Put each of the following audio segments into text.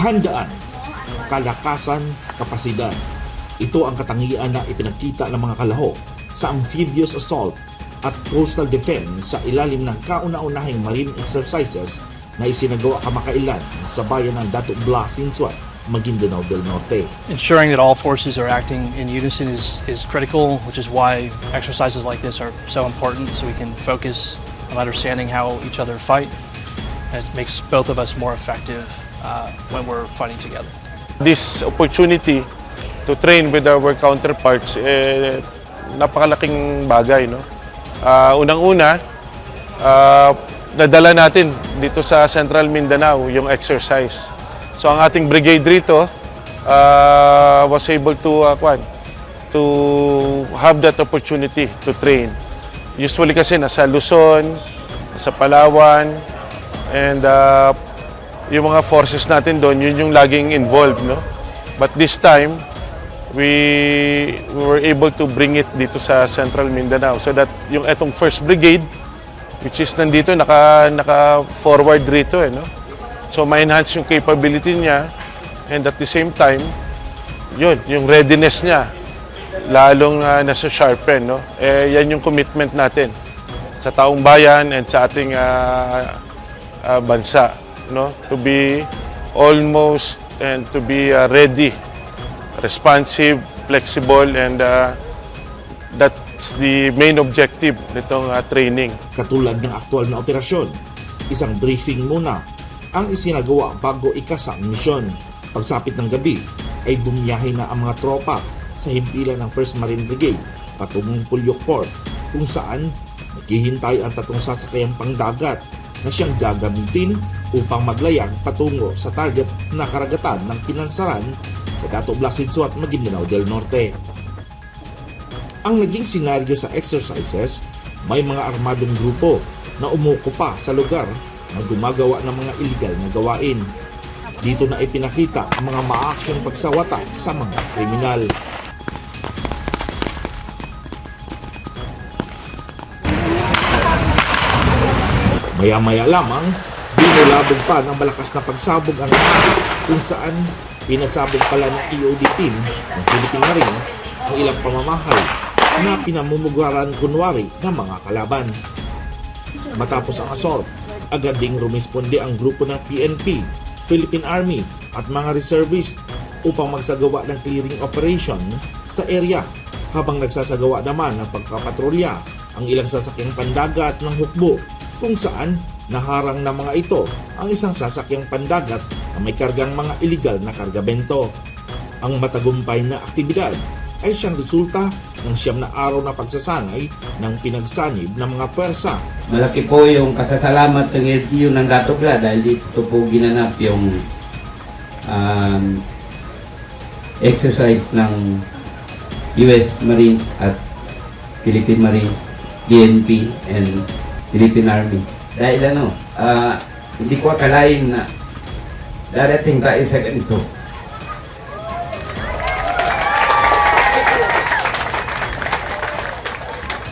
kahandaan, kalakasan, kapasidad. Ito ang katangian na ipinagkita ng mga kalahok sa amphibious assault at coastal defense sa ilalim ng kauna-unahing marine exercises na isinagawa kamakailan sa bayan ng Dato Blas, Sinsuat, Maguindanao del Norte. Ensuring that all forces are acting in unison is, is critical, which is why exercises like this are so important so we can focus on understanding how each other fight. And it makes both of us more effective uh, when we're fighting together. This opportunity to train with our counterparts, eh, napakalaking bagay. No? Ah, Unang-una, ah, nadala natin dito sa Central Mindanao yung exercise. So ang ating brigade rito ah, was able to, ah, kwan, to have that opportunity to train. Usually kasi nasa Luzon, nasa Palawan, and ah, yung mga forces natin doon, yun yung laging involved, no? But this time, we, we were able to bring it dito sa Central Mindanao so that yung etong first brigade, which is nandito, naka, naka forward rito, eh, no? So, ma-enhance yung capability niya and at the same time, yun, yung readiness niya, lalong uh, nasa sharpen, no? Eh, yan yung commitment natin sa taong bayan and sa ating ah, ah, bansa, no? To be almost and to be ah, ready, responsive, flexible, and ah, that's the main objective nitong ah, training. Katulad ng aktual na operasyon, isang briefing muna ang isinagawa bago ikasa ang misyon. Pagsapit ng gabi ay bumiyahe na ang mga tropa sa himpilan ng 1st Marine Brigade patungong Pulyok Port kung saan naghihintay ang tatong sasakayang pangdagat na siyang gagamitin upang maglayag patungo sa target na karagatan ng pinansaran sa Dato Blasidso at Maguindanao del Norte. Ang naging senaryo sa exercises, may mga armadong grupo na umukupa sa lugar na gumagawa ng mga illegal na gawain. Dito na ipinakita ang mga maaksyong pagsawata sa mga kriminal. Maya-maya lamang, binulabog pa ng malakas na pagsabog ang kung saan pinasabog pala ng EOD team ng Philippine Marines ang ilang pamamahay na pinamumugaran kunwari ng mga kalaban. Matapos ang assault, agad ding rumisponde ang grupo ng PNP, Philippine Army at mga reservist upang magsagawa ng clearing operation sa area habang nagsasagawa naman ng pagkapatrolya ang ilang sasakyang pandagat ng hukbo kung saan naharang ng mga ito ang isang sasakyang pandagat na may kargang mga illegal na kargamento. Ang matagumpay na aktibidad ay siyang resulta ng siyam na araw na pagsasanay ng pinagsanib ng mga pwersa Malaki po yung kasasalamat ng LGU ng Gatogla dahil dito po ginanap yung um, exercise ng US Marines at Philippine Marines, PNP, and Philippine Army. Dahil ano, ah, hindi ko akalain na darating tayo sa ganito.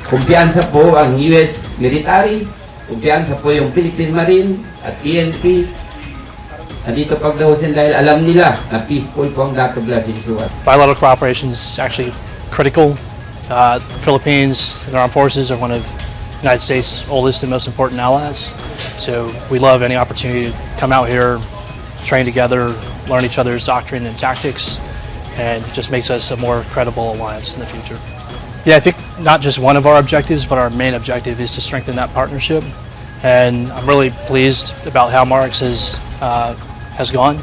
Kumpiyansa po ang US military, kumpiyansa po yung Philippine Marine at PNP. Nandito pagdahusin dahil alam nila na peaceful po ang Dato Blasinsuat. Bilateral cooperation is actually critical. Uh, Philippines and the armed forces are one of United States' oldest and most important allies. So we love any opportunity to come out here, train together, learn each other's doctrine and tactics, and just makes us a more credible alliance in the future. Yeah, I think not just one of our objectives, but our main objective is to strengthen that partnership. And I'm really pleased about how Marks has uh, has gone.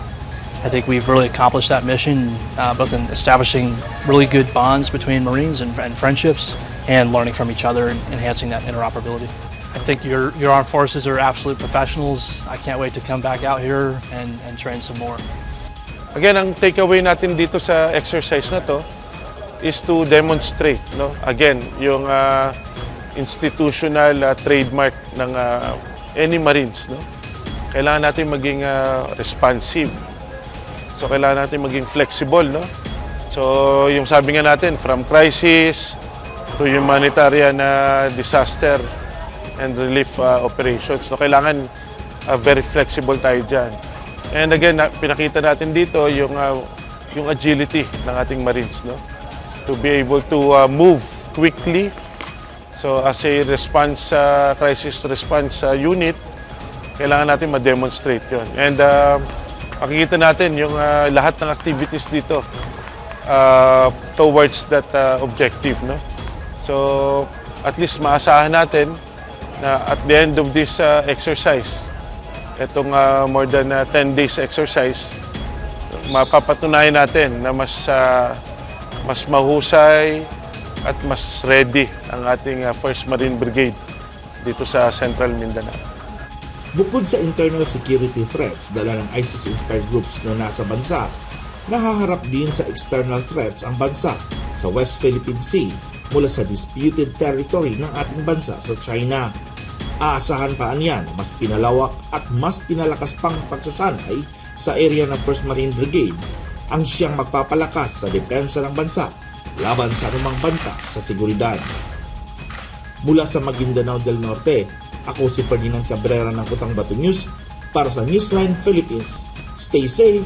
I think we've really accomplished that mission, uh, both in establishing really good bonds between Marines and, and friendships, and learning from each other and enhancing that interoperability. I think your your armed forces are absolute professionals. I can't wait to come back out here and, and train some more. Again, ang takeaway natin dito sa exercise na to is to demonstrate, no? Again, yung ah, institutional ah, trademark ng ah, any Marines, no? Kailangan natin maging ah, responsive. So kailangan natin maging flexible, no? So yung sabi nga natin, from crisis to humanitarian ah, disaster and relief ah, operations. So kailangan ah, very flexible tayo dyan. And again, na- pinakita natin dito yung ah, yung agility ng ating Marines, no? To be able to ah, move quickly. So as a response ah, crisis response ah, unit, kailangan natin ma-demonstrate 'yon. And ah, makikita natin yung ah, lahat ng activities dito ah, towards that ah, objective, no? So at least maasahan natin na at the end of this ah, exercise, itong ah, more than ah, 10 days exercise, mapapatunayan natin na mas ah, mas mahusay at mas ready ang ating ah, 1st Marine Brigade dito sa Central Mindanao. Bukod sa internal security threats dala ng ISIS-inspired groups na nasa bansa, nahaharap din sa external threats ang bansa sa West Philippine Sea mula sa disputed territory ng ating bansa sa China. Aasahan pa niyan mas pinalawak at mas pinalakas pang pagsasanay sa area ng 1st Marine Brigade ang siyang magpapalakas sa depensa ng bansa laban sa anumang banta sa seguridad. Mula sa Maguindanao del Norte, ako si Ferdinand Cabrera ng Kutang Bato News para sa Newsline Philippines. Stay safe